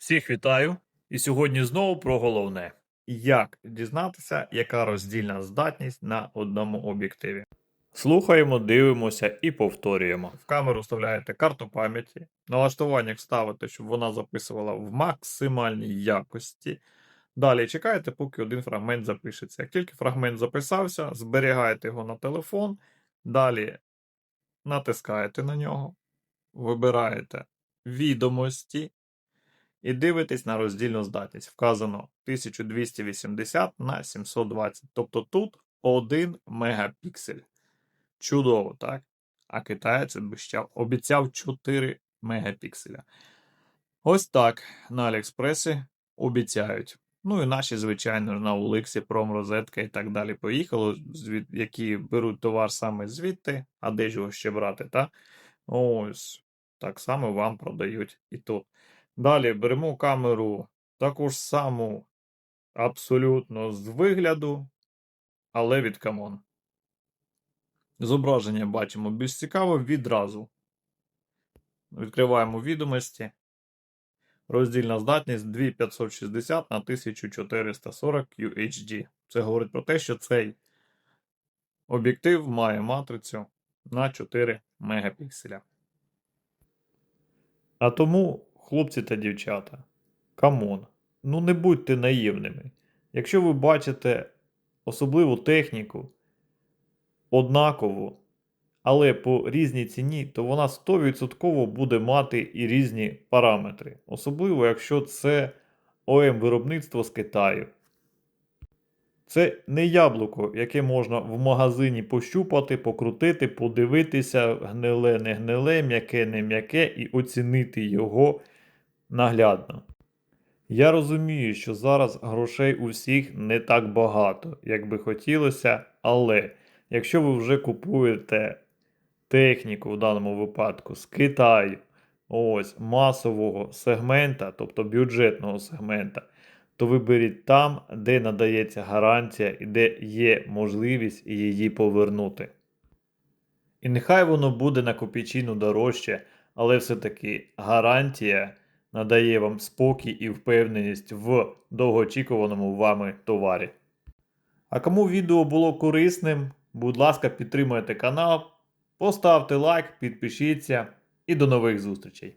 Всіх вітаю! І сьогодні знову про головне: як дізнатися, яка роздільна здатність на одному об'єктиві. Слухаємо, дивимося і повторюємо. В камеру вставляєте карту пам'яті, налаштування ставите, щоб вона записувала в максимальній якості. Далі чекаєте, поки один фрагмент запишеться. Як тільки фрагмент записався, зберігаєте його на телефон. Далі натискаєте на нього, вибираєте відомості і дивитесь на роздільну здатність. Вказано 1280 на 720. Тобто тут 1 мегапіксель. Чудово, так? А китаєць обіцяв, обіцяв 4 мегапікселя. Ось так на Аліекспресі обіцяють. Ну і наші, звичайно, на Уликсі, Промрозетка і так далі поїхали, які беруть товар саме звідти, а де ж його ще брати, та? Ось так само вам продають і тут. Далі беремо камеру таку ж саму, абсолютно з вигляду, але від Камон. Зображення бачимо більш цікаво відразу. Відкриваємо відомості. Роздільна здатність 2560 на 1440 UHD. Це говорить про те, що цей об'єктив має матрицю на 4 мегапікселя. А тому, хлопці та дівчата, камон, ну не будьте наївними. Якщо ви бачите особливу техніку, однакову, але по різній ціні, то вона 100% буде мати і різні параметри. Особливо, якщо це ОМ виробництво з Китаю. Це не яблуко, яке можна в магазині пощупати, покрутити, подивитися, гниле, не гниле, м'яке, не м'яке, і оцінити його наглядно. Я розумію, що зараз грошей у всіх не так багато, як би хотілося, але якщо ви вже купуєте техніку в даному випадку з Китаю, ось масового сегмента, тобто бюджетного сегмента, то ви беріть там, де надається гарантія і де є можливість її повернути. І нехай воно буде на копійчину дорожче, але все-таки гарантія надає вам спокій і впевненість в довгоочікуваному вами товарі. А кому відео було корисним, будь ласка, підтримайте канал, поставте лайк, підпишіться і до нових зустрічей!